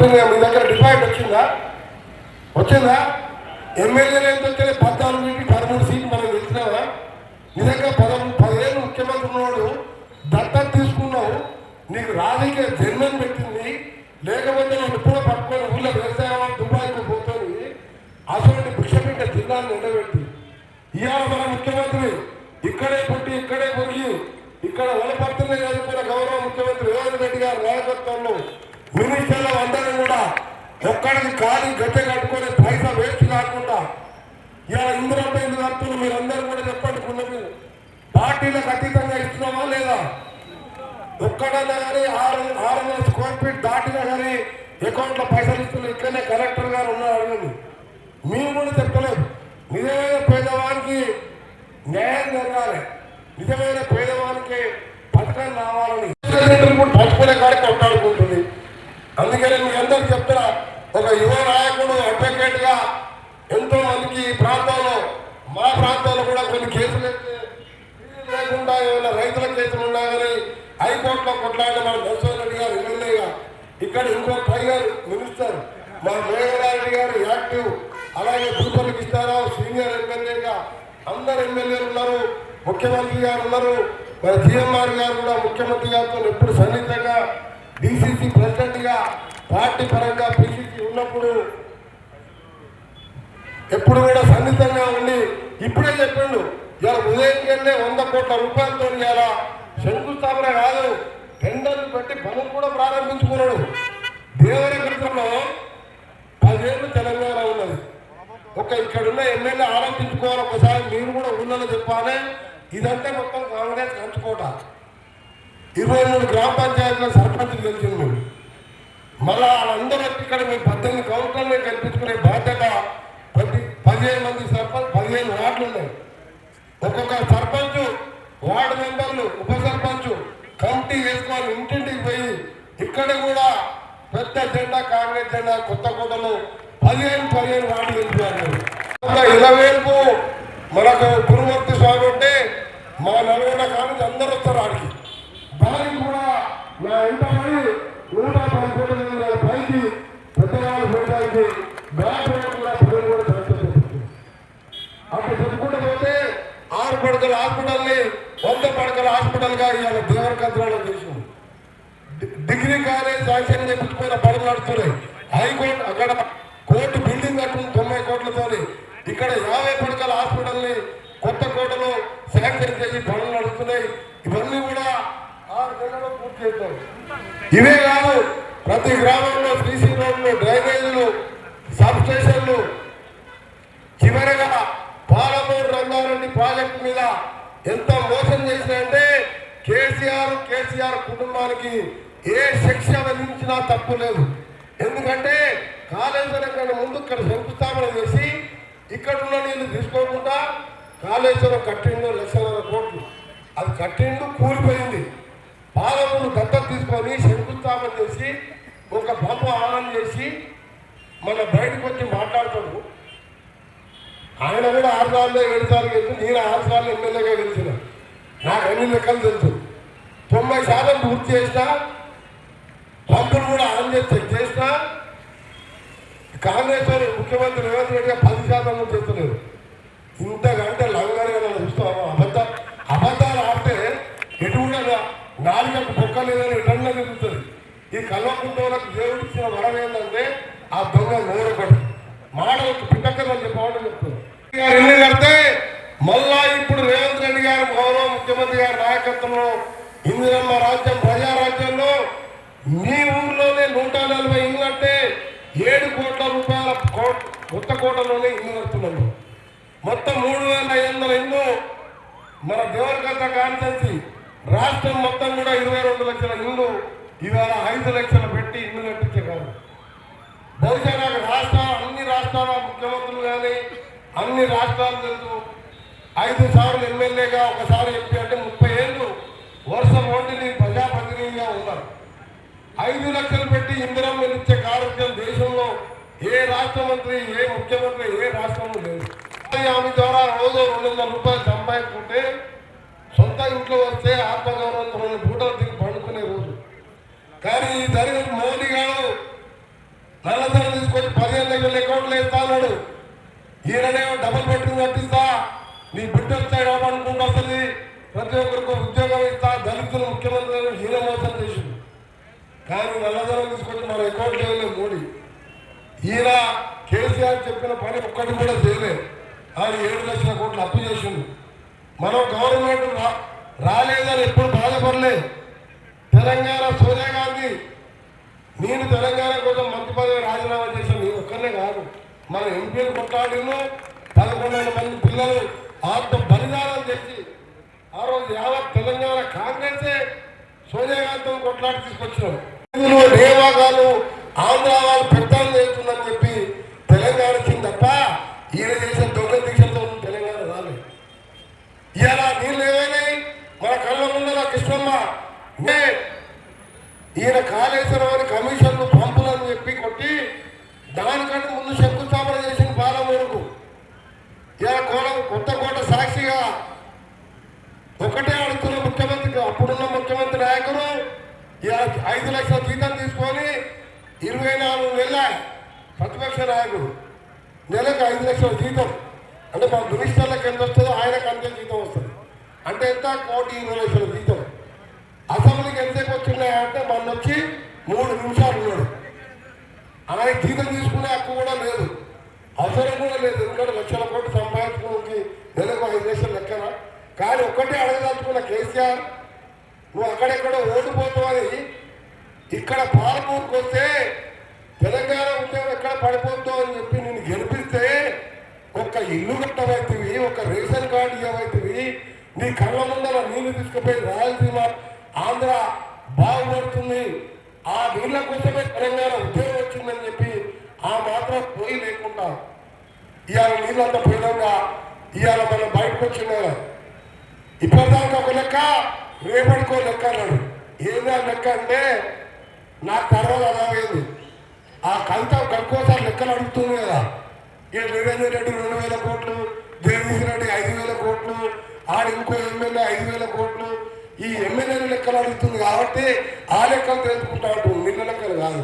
చెప్పింది మీ దగ్గర డిపాజిట్ వచ్చిందా? వచ్చిందా? ఎమ్మెల్యేలు ఎంత వచ్చాయి పద్నాలుగు నుండి పదమూడు సీట్లు మనం గెలిచినావా నిజంగా పదమూడు పదిహేను ముఖ్యమంత్రి ఉన్నాడు దత్తత తీసుకున్నావు. నీకు రాజకీయ జన్మని పెట్టింది. లేకపోతే నేను ఎప్పుడో పట్టుకొని ఊళ్ళో వ్యవసాయం దుబాయ్కి పోతుంది అసలు భిక్షపెట్టే జిల్లాను నిలబెట్టి. ఇవాళ మన ముఖ్యమంత్రి ఇక్కడే పుట్టి ఇక్కడే పొరిగి ఇక్కడ వనపర్తిని చదువుకున్న గౌరవ ముఖ్యమంత్రి రేవంత్ రెడ్డి గారు నాయకత్వంలో మినిస్టర్ల ఒక్కడికి ఖాళీ గట్టె కట్టుకొని పైసా వేస్ట్ కాకుండా ఇలా ఇందులో ఎందుకు కడుతున్న మీరందరూ కూడా చెప్పండి కొన్ని పార్టీలకు అతీతంగా ఇస్తున్నామా లేదా? ఒక్కడన్నా కానీ ఆరు ఆరు వందల స్క్వేర్ ఫీట్ దాటినా కానీ అకౌంట్లో పైసలు ఇస్తున్న ఇక్కడనే కలెక్టర్ గారు ఉన్నారు అడగండి. మేము కూడా చెప్పలేదు నిజమైన పేదవానికి న్యాయం జరగాలి. నిజమైన పేదవానికి పథకం రావాలని. పట్టుకునే కాడికి కొట్టాడుకుంటుంది అందుకని మీ అందరికి ఒక యువ నాయకుడు అడ్వకేట్గా ఎంతో మందికి ఈ ప్రాంతంలో మా ప్రాంతంలో కూడా కొన్ని కేసులు అయితే లేకుండా ఏమైనా రైతుల కేసులు ఉన్నా కానీ హైకోర్టులో కొట్లాడిన మన దర్శన్ రెడ్డి గారు ఎమ్మెల్యేగా ఇక్కడ ఇంకో టైగర్ మినిస్టర్ మా మేఘరారెడ్డి గారు యాక్టివ్ అలాగే భూపల్లి కృష్ణారావు సీనియర్ ఎమ్మెల్యేగా అందరు ఎమ్మెల్యేలు ఉన్నారు ముఖ్యమంత్రి గారు ఉన్నారు మరి సీఎంఆర్ గారు కూడా ముఖ్యమంత్రి గారితో ఎప్పుడు సన్నిహితంగా డిసిసి ప్రెసిడెంట్గా పార్టీ పరంగా పిలిచి ఉన్నప్పుడు ఎప్పుడు కూడా సన్నిహితంగా ఉండి ఇప్పుడే చెప్పిండు ఇలా ఉదయం కంటే వంద కోట్ల రూపాయలతో ఇలా శంకుస్థాపన కాదు టెండర్లు పెట్టి పనులు కూడా ప్రారంభించుకున్నాడు. దేవరగతంలో పదేళ్ళు తెలంగాణ ఉన్నది. ఒక ఇక్కడున్న ఎమ్మెల్యే ఆలోచించుకోవాలి ఒకసారి మీరు కూడా ఉందని చెప్పాలి. ఇదంతా మొత్తం కాంగ్రెస్ పంచుకోట ఇరవై మూడు గ్రామ పంచాయతీల సర్పంచులు తెలిసింది మళ్ళా వాళ్ళందరూ ఇక్కడ మేము పద్దెనిమిది కౌంటర్లే కల్పించుకునే బాధ్యత ప్రతి పదిహేను మంది సర్పంచ్ పదిహేను వార్డులు ఉన్నాయి. ఒక్కొక్క సర్పంచ్ వార్డు మెంబర్లు ఉప సర్పంచ్ కమిటీ వేసుకొని ఇంటింటికి పోయి ఇక్కడ కూడా పెద్ద జెండా కాంగ్రెస్ జెండా కొత్త కోటలో పదిహేను పదిహేను వార్డు గెలిపారు. ఒక ఇలవేల్పు మనకు గురుమూర్తి స్వామి ఉంటే మా నల్గొండ కాలేజ్ అందరూ వస్తారు ఆడికి దానికి కూడా నా ఇంట పడి నూట పది కోట్ల రూపాయల పైకి పెద్దవాళ్ళు పోయడానికి బ్యాక్ రోడ్ కూడా పదిహేను కూడా ఖర్చు అప్పుడు చెప్పుకుంటూ పోతే ఆరు పడకల హాస్పిటల్ని వంద పడకల హాస్పిటల్గా ఇవాళ దేవర కంత్రాలు చేసాం డిగ్రీ కాలేజ్ శాంక్షన్ చేపించుకున్న పనులు నడుస్తున్నాయి. హైకోర్టు అక్కడ కోర్టు బిల్డింగ్ కట్టింది తొంభై కోట్లతోని ఇక్కడ యాభై పడకల హాస్పిటల్ని కొత్త కోటలో శాంక్షన్ చేసి పనులు నడుస్తున్నాయి. ఇవన్నీ కూడా ఆరు నెలలో పూర్తి చేస్తాం ఇవే కాదు ప్రతి గ్రామంలో సీసీ రోడ్లు డ్రైనేజీలు సబ్ స్టేషన్లు కేసీఆర్ కుటుంబానికి ఏ శిక్ష విధించినా తప్పు లేదు. ఎందుకంటే కాళేశ్వరం కన్నా ముందు ఇక్కడ శంకుస్థాపన చేసి ఇక్కడ ఉన్న నీళ్ళు తీసుకోకుండా కాళేశ్వరం కట్టిండు లక్షన్నర కోట్లు. అది కట్టిండు కూలిపోయింది. పాలమూరు దత్తత తీసుకొని శంకుస్థాపన చేసి ఒక పంపు ఆన్ చేసి మన బయటకు వచ్చి మాట్లాడుతాడు ఆయన కూడా ఆరు సార్లు ఏడు సార్లు గెలిచి నేను ఆరు సార్లు ఎమ్మెల్యేగా గెలిచిన. నాకు అన్ని లెక్కలు తెలుసు. తొంభై శాతం పూర్తి చేసిన పంపులు కూడా ఆన్ చేసి చెక్ చేసిన కాంగ్రెస్ ముఖ్యమంత్రి రేవంత్ రెడ్డి గారు పది శాతం చేస్తున్నారు ఇంతకంటే లంగారుగా మనం చూస్తాము అబద్ధం అబద్ధాలు ఆడితే ఎటు కూడా కుక్క లేదని ఎటన్నా తిరుగుతుంది. ఈ కల్వకుంటోలకు దేవుడిచ్చిన వరం ఏంటంటే ఆ దొంగ నోరొకటి మాటలకు పిట్టకర్రని చెప్పాలని చెప్తుంది గారు ఇల్లు కడితే మళ్ళా ఇప్పుడు రేవంత్ రెడ్డి గారు గౌరవ ముఖ్యమంత్రి గారి నాయకత్వంలో ఇందిరమ్మ రాజ్యం ప్రజారాజ్యంలో మీ ఊర్లోనే నూట నలభై ఇల్లు అంటే ఏడు కోట్ల రూపాయల కోట్ కొత్త కోటలోనే ఇల్లు కడుతున్నాము. మొత్తం మూడు వేల ఐదు వందల ఇల్లు మన దేవరకథ కాన్సెన్సీ రాష్ట్రం మొత్తం కూడా ఇరవై రెండు లక్షల ఇల్లు ఇవాళ ఐదు లక్షలు పెట్టి ఇల్లు కట్టించే కాదు బహుశా నాకు రాష్ట్ర అన్ని రాష్ట్రాల ముఖ్యమంత్రులు కానీ అన్ని రాష్ట్రాలు తెలుసు. ఐదు సార్లు ఎమ్మెల్యేగా ఒకసారి ఎంపీ అంటే ముప్పై ఏళ్ళు వరుస ఓటిని ప్రజాప్రతినిధిగా ఉన్నారు. ఐదు లక్షలు పెట్టి ఇచ్చే కార్యక్రమం దేశంలో ఏ రాష్ట్ర మంత్రి ఏ ముఖ్యమంత్రి ఏ రాష్ట్రంలో లేదు. ఆమె ద్వారా రోజు రెండు వందల రూపాయలు సంపాదించుకుంటే సొంత ఇంట్లో వస్తే ఆత్మగౌరవంతో రెండు పూటలు తిరిగి పండుకునే రోజు. కానీ ఈ జరిగిన మోడీ గారు నల్లధనం తీసుకొచ్చి పదిహేను లక్షల అకౌంట్లు వేస్తా అన్నాడు ఈయననే డబుల్ బెడ్రూమ్ కట్టిస్తా నీ బిడ్డ వచ్చాడు అనుకుంటూ వస్తుంది ప్రతి ఒక్కరికి ఉద్యోగం ఇస్తా దళితులు ముఖ్యమంత్రి ఈయన మోసం చేసిండు కానీ నల్లధనం తీసుకొచ్చి మన అకౌంట్ చేయలేదు మోడీ. ఈయన కేసీఆర్ చెప్పిన పని ఒక్కటి కూడా చేయలేదు. ఆయన ఏడు లక్షల కోట్లు అప్పు చేసిండు. మనం గవర్నమెంట్ రా- రాలేదని ఎప్పుడు బాధపడలే. తెలంగాణ సోనియా గాంధీ నేను తెలంగాణ కోసం మంత్రి పదవి రాజీనామా చేశాను నేను ఒక్కనే కాదు. మన ఎంపీలు కొట్లాడిను పదకొండు మంది పిల్లలు ఆత్మ బలిదానం చేసి ఆ రోజు యావత్ తెలంగాణ కాంగ్రెసే సోనియా గాంధీతో కొట్లాడి తీసుకొచ్చినాం ఇందులో ఆంధ్ర వాళ్ళు పెద్దాలు చేస్తుందని చెప్పి తెలంగాణ వచ్చింది తప్ప ఈయన చేసిన దొంగ దీక్షతో తెలంగాణ రాలేదు. ఇవాళ నీళ్ళు ఏమైనాయి మన కళ్ళ ముందర కృష్ణమ్మ నే ఈయన కాళేశ్వరం అని కమిషన్లు పంపులని చెప్పి కొట్టి దానికంటే ముందు శంకుస్థాపన చేసిన పాలమూరుకు. ఇలా కోట కొత్త కోట సాక్షిగా ఒకటే అడుగుతున్నాం ముఖ్యమంత్రి అప్పుడున్న ముఖ్యమంత్రి నాయకుడు ఇలా ఐదు లక్షల జీతం తీసుకొని ఇరవై నాలుగు నెలల ప్రతిపక్ష నాయకుడు. నెలకు ఐదు లక్షల జీతం. అంటే మా మినిస్టర్లకు ఎంత వస్తుందో ఆయనకు అంతే జీతం వస్తుంది. అంటే ఎంత? కోటి ఇరవై లక్షల జీతం. అసెంబ్లీకి ఎంతసేపు వచ్చినాయంటే మొన్న వచ్చి మూడు నిమిషాలు ఉన్నాడు. ఆయన జీతం తీసుకునే హక్కు కూడా లేదు. అవసరం కూడా లేదు. ఎందుకంటే లక్షల కోట్లు సంపాదించుకోవడానికి నెలకు ఐదు లక్షలు లెక్కన? కానీ ఒక్కటే అడగదలుచుకున్న కేసీఆర్ నువ్వు అక్కడెక్కడ ఓడిపోతావని ఇక్కడ పాలమూరుకు వస్తే తెలంగాణ ఉద్యోగం ఎక్కడ పడిపోతావు అని చెప్పి నేను గెలిపిస్తే ఒక్క ఇల్లు కట్టవైతివి ఒక రేషన్ కార్డు ఇవ్వవైతివి నీ కళ్ళ ముందర నీళ్ళు తీసుకుపోయి రాయలసీమ ఆంధ్ర బాగుపడుతుంది. ఆ నీళ్ళ కోసమే తెలంగాణ ఉద్యోగం వచ్చిందని చెప్పి ఆ మాత్రం పోయి లేకుండా ఇవాళ నీళ్ళంతా పోయినాక ఇవాళ మనం బయటకు వచ్చిందా ఇప్పటిదాకా ఒక లెక్క రేపటికో లెక్క అన్నాడు. ఏదా లెక్క అంటే నాకు తర్వాత అర్థమైంది ఆ కవిత ఒక్కోసారి లెక్కలు అడుగుతుంది కదా. ఈ నిరంజన్ రెడ్డి రెండు వేల కోట్లు జగదీష్ రెడ్డి ఐదు వేల కోట్లు ఆడ ఇంకో ఎమ్మెల్యే ఐదు వేల కోట్లు. ఈ ఎమ్మెల్యేలు లెక్కలు అడుగుతుంది కాబట్టి ఆ లెక్కలు తెలుసుకుంటా ఉంటుంది నిన్న లెక్కలు కాదు.